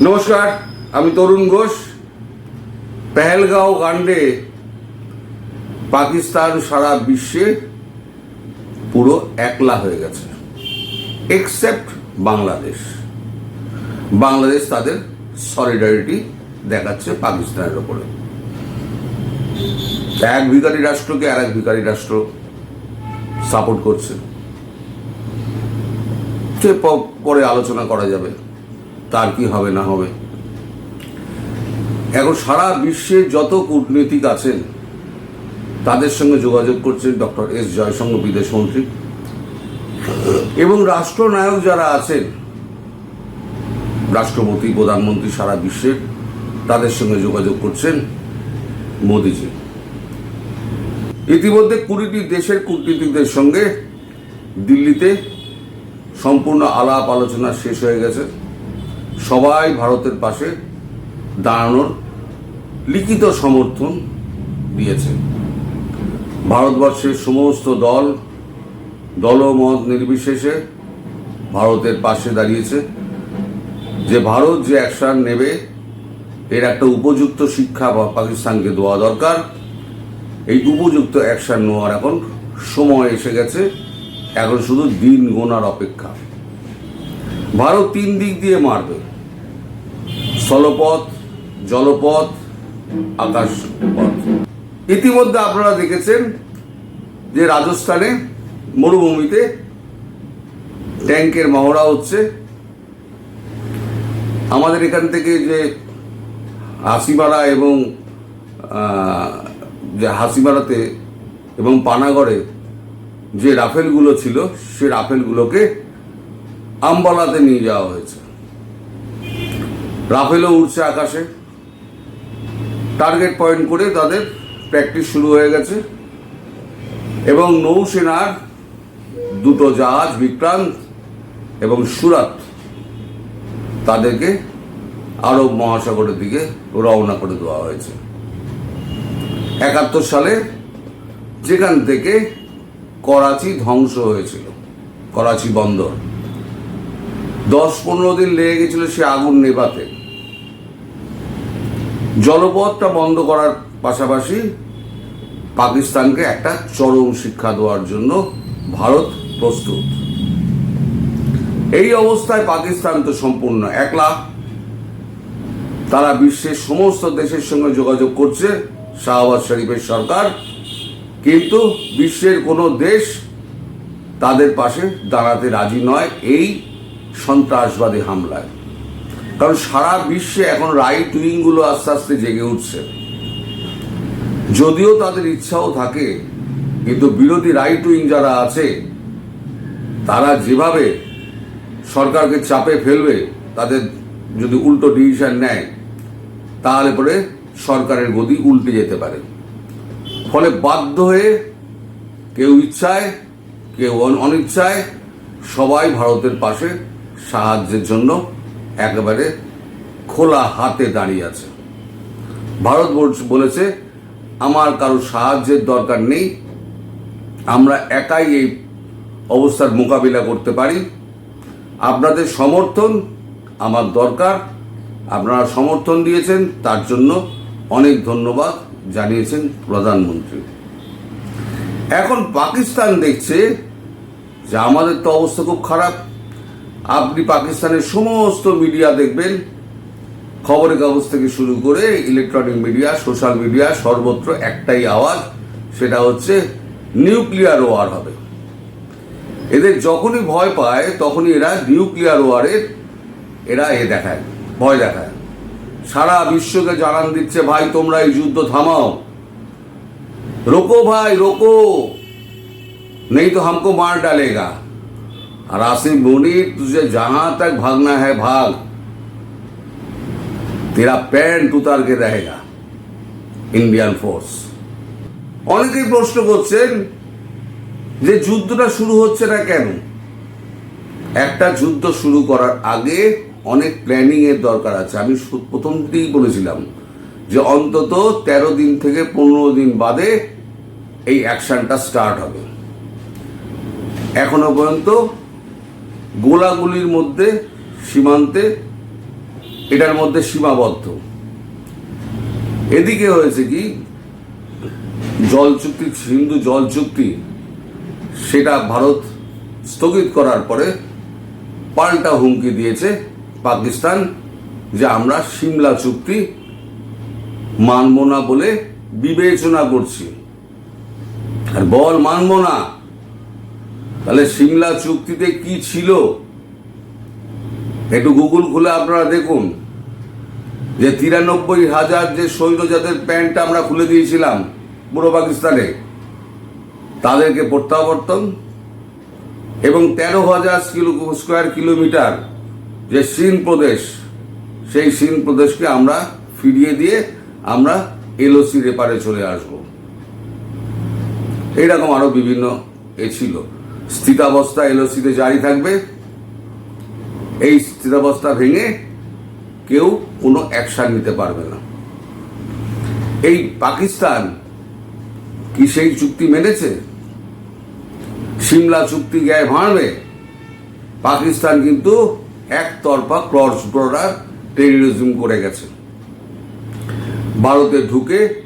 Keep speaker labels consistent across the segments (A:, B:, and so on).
A: নমস্কার, আমি তরুণ ঘোষ, পেহেলগাঁও কাণ্ডে পাকিস্তান সারা বিশ্বে পুরো একলা হয়ে গেছে। এক্সেপ্ট বাংলাদেশ। বাংলাদেশ তাদের সলিডারিটি দেখাচ্ছে পাকিস্তানের ওপরে। এক ভিকারি রাষ্ট্রকে আর এক ভিকারি রাষ্ট্র সাপোর্ট করছে। সে পরে আলোচনা করা যাবে। তার কি হবে না হবে। এখন সারা বিশ্বে যত কূটনীতিক আছেন, তাদের সঙ্গে যোগাযোগ করছেন ডক্টর এস জয়শঙ্কর বিদেশমন্ত্রী এবং রাষ্ট্রনায়ক যারা আছেন, রাষ্ট্রপতি, প্রধানমন্ত্রী সারা বিশ্বের তাদের সঙ্গে যোগাযোগ করছেন মোদিজি। ইতিমধ্যে কুড়িটি দেশের কূটনীতিকদের সঙ্গে দিল্লিতে সম্পূর্ণ আলাপ আলোচনা শেষ হয়ে গেছে। সবাই ভারতের পাশে দাঁড়ানোর লিখিত সমর্থন দিয়েছে। ভারতবর্ষের সমস্ত দল দলমত নির্বিশেষে ভারতের পাশে দাঁড়িয়েছে যে ভারত যে অ্যাকশন নেবে, এর একটা উপযুক্ত শিক্ষা পাকিস্তানকে দেওয়া দরকার। এই উপযুক্ত অ্যাকশন নেওয়ার এখন সময় এসে গেছে। এখন শুধু দিন গোনার অপেক্ষা। ভারত তিন দিক দিয়ে মারবে। স্থলপথ, জলপথ, আকাশপথ। ইতিমধ্যে আপনারা দেখেছেন যে রাজস্থানে মরুভূমিতে ট্যাঙ্কের মহড়া হচ্ছে। আমাদের এখান থেকে যে হাসিমারা এবং যে হাসিমারাতে এবং পানাগড়ে যে রাফেলগুলো ছিল, সে রাফেলগুলোকে আম্বালাতে নিয়ে যাওয়া হয়েছে। রাফেলও উঠছে আকাশে। টার্গেট পয়েন্ট করে তাদের প্র্যাকটিস শুরু হয়ে গেছে। এবং নৌসেনার দুটো জাহাজ, বিক্রান্ত এবং সুরাত, তাদেরকে আরব মহাসাগরের দিকে রওনা করে দেওয়া হয়েছে। একাত্তর সালে যেখান থেকে করাচি ধ্বংস হয়েছিল, করাচি বন্দর। দশ পনেরো দিন লেগে গেছিল সে আগুন নেভাতে। জলপথটা বন্ধ করার পাশাপাশি পাকিস্তানকে একটা চরম শিক্ষা দেওয়ার জন্য ভারত প্রস্তুত। এই অবস্থায় পাকিস্তান তো সম্পূর্ণ একলা। তারা বিশ্বের সমস্ত দেশের সঙ্গে যোগাযোগ করছে শাহবাজ শরীফের সরকার। কিন্তু বিশ্বের কোনো দেশ তাদের পাশে দাঁড়াতে রাজি নয়। এই সন্ত্রাসবাদী হামলায়। কারণ সারা বিশ্বে এখন রাইট উইংগুলো আস্তে আস্তে জেগে উঠছে। যদিও তাদের ইচ্ছাও থাকে, কিন্তু বিরোধী রাইট উইং যারা আছে, তারা যেভাবে সরকারকে চাপে ফেলবে, তাদের যদি উল্টো ডিসিশন নেয়, তাহলে পরে সরকারের গদি উল্টে যেতে পারে। ফলে বাধ্য হয়ে কেউ ইচ্ছায়, কেউ অন- অনিচ্ছায় সবাই ভারতের পাশে সাহায্যের জন্য একেবারে খোলা হাতে দাঁড়িয়ে আছে। ভারত বলেছে আমার কারও সাহায্যের দরকার নেই। আমরা একাই এই অবস্থার মোকাবিলা করতে পারি। আপনাদের সমর্থন আমার দরকার। আপনারা সমর্থন দিয়েছেন, তার জন্য অনেক ধন্যবাদ জানিয়েছেন প্রধানমন্ত্রী। এখন পাকিস্তান দেখছে যে আমাদের তো অবস্থা খুব খারাপ। আপনি পাকিস্তানের সমস্ত মিডিয়া দেখবেন। খবরের কাগজ থেকে শুরু করে ইলেকট্রনিক মিডিয়া সোশ্যাল মিডিয়া সর্বত্র একটাই আওয়াজ, সেটা হচ্ছে নিউক্লিয়ার ওয়ার হবে। এদের যখনই ভয় পায়, তখনই এরা নিউক্লিয়ার ওয়ারের এরা এ দেখায়, ভয় দেখায়। সারা বিশ্বকে জানান দিচ্ছে, ভাই, তোমরা এই যুদ্ধ থামাও। রোকো, ভাই, রোকো। নেই তো হামকো মার ডালেগা। और आसिम मोनी तुझे जहां तक भागना है भाग तेरा पैंट उतार के रहेगा ইন্ডিয়ান ফোর্স অনেকেই প্রশ্ন করছেন যে যুদ্ধটা শুরু হচ্ছে না কেন একটা যুদ্ধ শুরু করার আগে অনেক প্ল্যানিং এর দরকার আছে আমি সু- প্রথম দিকেই বলেছিলাম যে অন্তত তেরো দিন থেকে পনেরো দিন বাদে এই অ্যাকশনটা স্টার্ট হবে এখনো পর্যন্ত গোলাগুলির মধ্যে সীমান্তে, এটার মধ্যে সীমাবদ্ধ। এদিকে হয়েছে কি, জল চুক্তি, সিন্ধু জল চুক্তি, সেটা ভারত স্থগিত করার পরে পাল্টা হুমকি দিয়েছে পাকিস্তান যে আমরা সিমলা চুক্তি মানব না বলে বিবেচনা করছি। আর বল মানব না তাহলে সিমলা চুক্তিতে কি ছিল? একটু গুগল খুলে আপনারা দেখুন। যে তিরানব্বই হাজার যে সৈন্য যাদের প্যান্ট আমরা খুলে দিয়েছিলাম পূর্ব পাকিস্তানে, তাদেরকে প্রত্যাবর্তন এবং তেরো হাজার স্কোয়ার কিলোমিটার যে সিন প্রদেশ, সেই সিন প্রদেশকে আমরা ফিরিয়ে দিয়ে আমরা এলওসি রেপারে চলে আসব। এইরকম আরও বিভিন্ন এ ছিল। স্থিতাবস্থা এলওসিতে জারি থাকবে। এই স্থিতাবস্থা ভেঙে কেউ কোনো অ্যাকশন নিতে পারবে না। এই পাকিস্তান কি সেই চুক্তি মেনেছে? সিমলা চুক্তি গায়ে ভাঙবে পাকিস্তান কিন্তু একতরফা ক্রস বর্ডার টেরিজম করে গেছে। ভারতে ঢুকে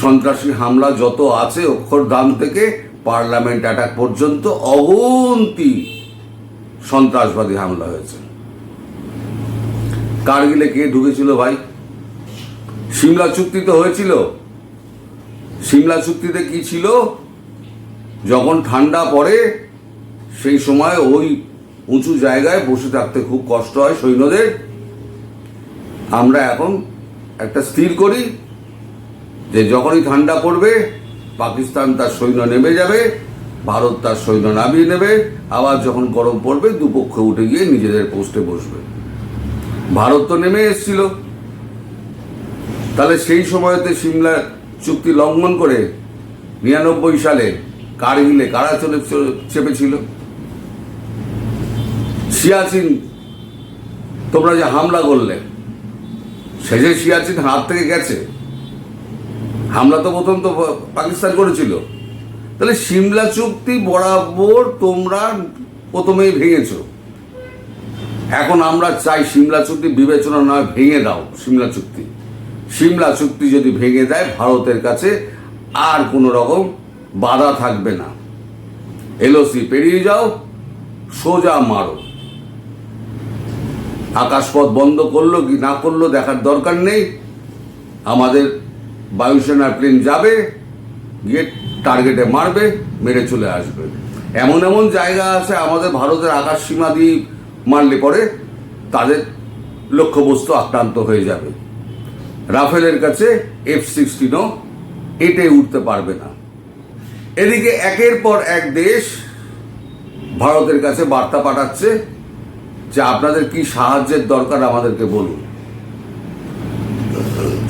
A: সন্ত্রাসী হামলা যত আছে অক্ষর অক্ষরধাম থেকে পার্লামেন্ট অ্যাটাক পর্যন্ত অগন্তি সন্ত্রাসবাদী হামলা হয়েছে। কারগিলে কে ঢুকেছিল ভাই? সিমলা চুক্তি তো হয়েছিল। সিমলা চুক্তিতে কি ছিল? যখন ঠান্ডা পড়ে, সেই সময় ওই উঁচু জায়গায় বসে থাকতে খুব কষ্ট হয় সৈন্যদের। আমরা এখন একটা স্থির করি যে যখনই ঠান্ডা পড়বে পাকিস্তান তার সৈন্য নেমে যাবে, ভারত তার সৈন্য নামিয়ে নেবে, আবার যখন গরম পড়বে, দুপক্ষ উঠে গিয়ে নিজেদের পোস্টে বসবে। ভারত তো নেমে এসেছিল। তাহলে সেই সময়তে সিমলা চুক্তি লঙ্ঘন করে নিরানব্বই সালে কারগিলে কারা চলে চেপেছিল? সিয়াচিন, তোমরা যে হামলা করলে, সে যে সিয়াচিন হাত থেকে গেছে হামলা তো প্রথম তো পাকিস্তান করেছিল। তাহলে সিমলা চুক্তি বরাবর তোমরা প্রথমেই ভেঙেছ। এখন আমরা চাই সিমলা চুক্তি বিবেচনা নয় ভেঙে দাও সিমলা চুক্তি। সিমলা চুক্তি যদি ভেঙে দেয়, ভারতের কাছে আর কোনো রকম বাধা থাকবে না। এলওসি পেরিয়ে যাও, সোজা মারো। আকাশপথ বন্ধ করল কি না করল দেখার দরকার নেই। আমাদের বায়ুসেনার প্লেন যাবে, গিয়ে টার্গেটে মারবে, মেরে চলে আসবে। এমন এমন জায়গা আছে, আমাদের ভারতের আকাশ সীমা দিয়ে মারলে পরে তাদের লক্ষ্যবস্তু আক্রান্ত হয়ে যাবে। রাফেলের কাছে এফ সিক্সটিনও এটে উঠতে পারবে না। এদিকে একের পর এক দেশ ভারতের কাছে বার্তা পাঠাচ্ছে যে আপনাদের কি সাহায্যের দরকার আমাদেরকে বলুন।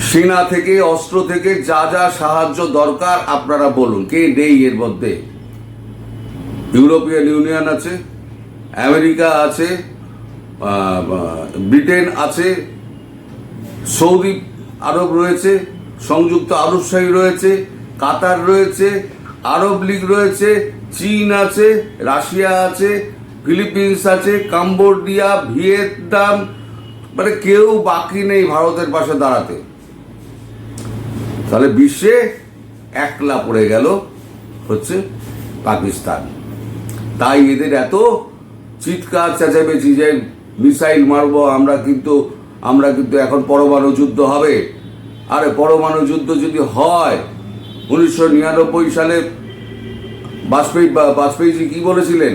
A: সেনা থেকে, অস্ত্র থেকে যা যা সাহায্য দরকার আপনারা বলুন, কে নেই এর মধ্যে? ইউরোপিয়ান ইউনিয়ন আছে, আমেরিকা আছে ব্রিটেন আছে, সৌদি আরব রয়েছে, সংযুক্ত আরবশাহী রয়েছে, কাতার রয়েছে, আরব লীগ রয়েছে, চীন আছে, রাশিয়া আছে, ফিলিপিন্স আছে, কাম্বোডিয়া, ভিয়েতনাম মানে কেউ বাকি নেই ভারতের পাশে দাঁড়াতে। তাহলে বিশ্বে একলা পড়ে গেল হচ্ছে পাকিস্তান। তাই এদের এত চিৎকার, চেঁচামেচি যে মিসাইল মারবো, আমরা কিন্তু আমরা কিন্তু এখন পরমাণু যুদ্ধ হবে। আরে, পরমাণু যুদ্ধ যদি হয়, উনিশশো নিরানব্বই সালে বাজপেয়ী, বাজপেয়ীজি কি বলেছিলেন?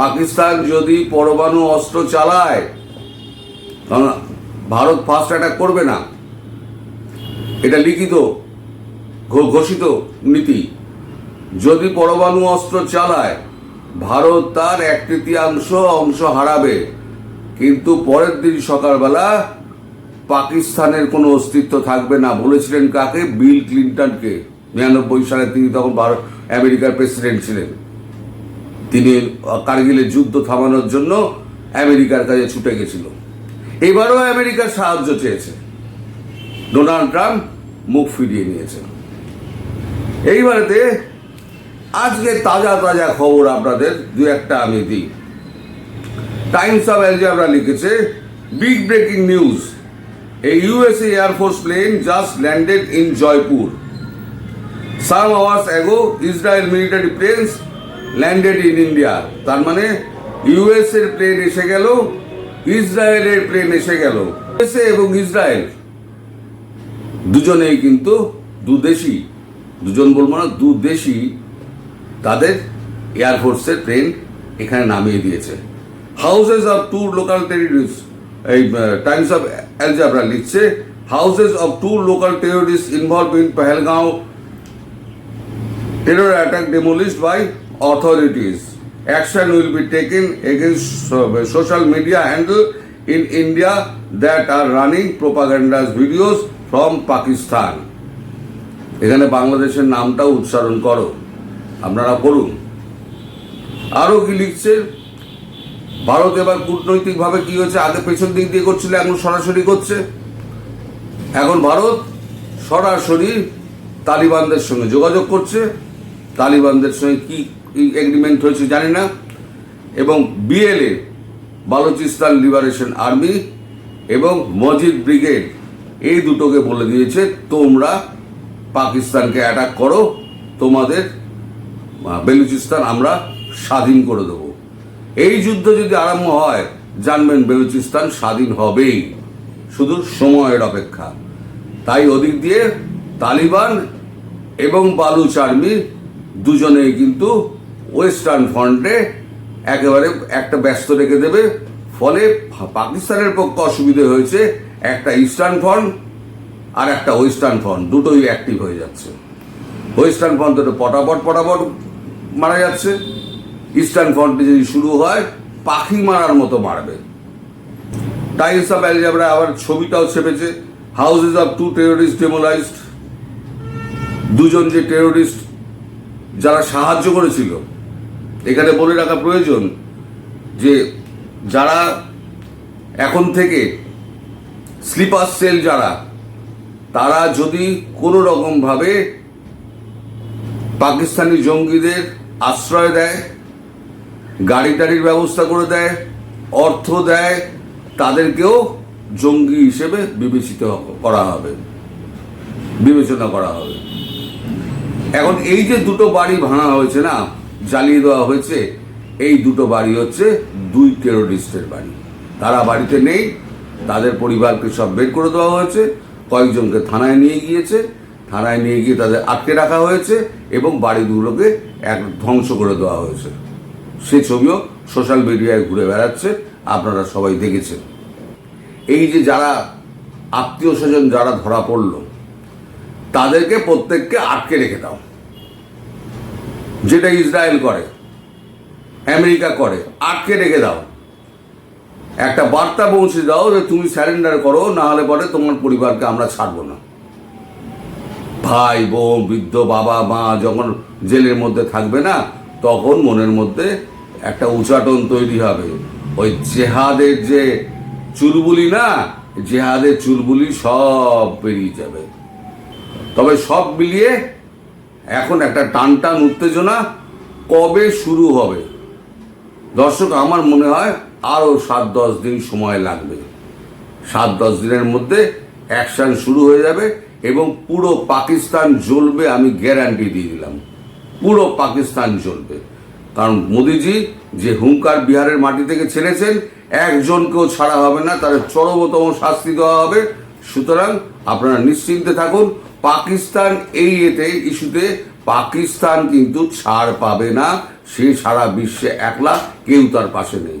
A: পাকিস্তান যদি পরমাণু অস্ত্র চালায় ভারত ফার্স্ট অ্যাটাক করবে না। এটা লিখিত ঘোষিত নীতি। যদি পরমাণু অস্ত্র চালায়, ভারত তার এক তৃতীয়াংশ অংশ হারাবে। কিন্তু পরের দিন সকালবেলা পাকিস্তানের কোনো অস্তিত্ব থাকবে না। বলেছিলেন কাকে? বিল ক্লিন্টনকে। নিরানব্বই সালে তিনি তখন ভারত, আমেরিকার প্রেসিডেন্ট ছিলেন। তিনি কার্গিলের যুদ্ধ থামানোর জন্য আমেরিকার কাছে ছুটে গেছিল। এবারও আমেরিকার সাহায্য চেয়েছে। ডোনাল্ড ট্রাম্প মুখ ফিরিয়ে নিয়েছেন। এইবারেতে আজকে তাজা তাজা খবর আপনাদের দু একটা আমি দিই। টাইমস অফ এলজিয়াবরা লিখেছে বিগ ব্রেকিং নিউজ এই USA air force plane just landed in Jaipur some hours ago Israel military planes landed in India তার মানে ইউএসএর প্লেন এসে গেল ইসরায়েলের প্লেন এসে গেল। ইউএসএ এবং ইসরায়েল দুজনেই কিন্তু দুদেশি। দুজন বলব না, দুদেশি। তাদের এয়ারফোর্সের ট্রেন এখানে নামিয়ে দিয়েছে। Houses of two local terrorists এই টাইমস অফ অ্যালজাবরা লিখছে houses of two local terrorists involved in Pahalgam terror attack demolished by authorities action will be taking against social media handle in India that are running propagandas videos from Pakistan এখানে বাংলাদেশের নামটাও উচ্চারণ করো। আপনারা করুন আরও কি লিখছে ভারত এবার কূটনৈতিকভাবে কি হয়েছে? আগে পেছন দিক দিয়ে করছিল, এখন সরাসরি করছে। এখন ভারত সরাসরি তালিবানদের সঙ্গে যোগাযোগ করছে। তালিবানদের সঙ্গে কি এগ্রিমেন্ট হয়েছে জানি না। এবং বিএলএ বালুচিস্তান লিবারেশন আর্মি এবং মজিদ ব্রিগেড এই দুটোকে বলে দিয়েছে, তোমরা পাকিস্তানকে অ্যাটাক করো, তোমাদের বেলুচিস্তান আমরা স্বাধীন করে দেবো। এই যুদ্ধ যদি আরম্ভ হয়, জানবেন বেলুচিস্তান স্বাধীন হবেই, শুধু সময়ের অপেক্ষা। তাই ওদিক দিয়ে তালিবান এবং বালুচ আর্মি দুজনেই কিন্তু ওয়েস্টার্ন ফ্রন্টে একেবারে একটা ব্যস্ত রেখে দেবে, ফলে পাকিস্তানের পক্ষে অসুবিধে হয়েছে ইস্টার্ন ফ্রন্ট আর একটা ওয়েস্টার্ন ফ্রন্ট, দুটোই অ্যাক্টিভ হয়ে যাচ্ছে। ওয়েস্টার্ন ফ্রন্ট তো পটাপট পটাপট মারা যাচ্ছে। ইস্টার্ন ফ্রন্টে যদি শুরু হয়, পাখি মারার মতো মারবে। টাইমস অফ অ্যালজাবরা আবার ছবিটাও ছেপেছে। Houses of two terrorist demolised দুজন যে টেরোরিস্ট যারা সাহায্য করেছিল, এখানে বলে রাখা প্রয়োজন যে যারা এখন থেকে স্লিপার সেল যারা, তারা যদি কোনো রকমভাবে পাকিস্তানি জঙ্গিদের আশ্রয় দেয়, গাড়ি টাড়ির ব্যবস্থা করে দেয়, অর্থ দেয়, তাদেরকেও জঙ্গি হিসেবে বিবেচিত করা হবে, বিবেচনা করা হবে। এখন এই যে দুটো বাড়ি ভাঙা হয়েছে না, জ্বালিয়ে দেওয়া হয়েছে, এই দুটো বাড়ি হচ্ছে দুই টেরোরিস্টের বাড়ি। তারা বাড়িতে নেই তাদের পরিবারকে সব বের করে দেওয়া হয়েছে, কয়েকজনকে থানায় নিয়ে গিয়েছে, থানায় নিয়ে গিয়ে তাদের আটকে রাখা হয়েছে এবং বাড়িগুলোকে এক ধ্বংস করে দেওয়া হয়েছে। সে ছবিও সোশ্যাল মিডিয়ায় ঘুরে বেড়াচ্ছে, আপনারা সবাই দেখেছেন। এই যে যারা আত্মীয় স্বজন যারা ধরা পড়ল, তাদেরকে প্রত্যেককে আটকে রেখে দাও। যেটা ইসরায়েল করে, আমেরিকা করে, আটকে রেখে দাও। একটা বার্তা পৌঁছে দাও যে তুমি স্যারেন্ডার করো না হলে পরে তোমার পরিবারকে আমরা ছাড়বো না। ভাই, বোন, বৃদ্ধ, বাবা, মা যখন জেলের মধ্যে থাকবে না, তখন মনের মধ্যে একটা উচাটন তৈরি হবে। ওই জেহাদের যে চুলবুলি না, জেহাদের চুলবুলি সব বেরিয়ে যাবে। তবে সব মিলিয়ে এখন একটা টান টান উত্তেজনা কবে শুরু হবে? দর্শক, আমার মনে হয় আরও সাত দশ দিন সময় লাগবে। সাত দশ দিনের মধ্যে অ্যাকশন শুরু হয়ে যাবে এবং পুরো পাকিস্তান জ্বলবে, আমি গ্যারান্টি দিয়ে দিলাম। পুরো পাকিস্তান জ্বলবে। কারণ মোদিজি যে হুঙ্কার বিহারের মাটি থেকে ছেড়েছেন, একজনকেও ছাড়া হবে না, তাদের চরমতম শাস্তি দেওয়া হবে। সুতরাং আপনারা নিশ্চিন্তে থাকুন, পাকিস্তান এই এতে, ইস্যুতে পাকিস্তান কিন্তু ছাড় পাবে না, সে সারা বিশ্বে একলা, কেউ তার পাশে নেই।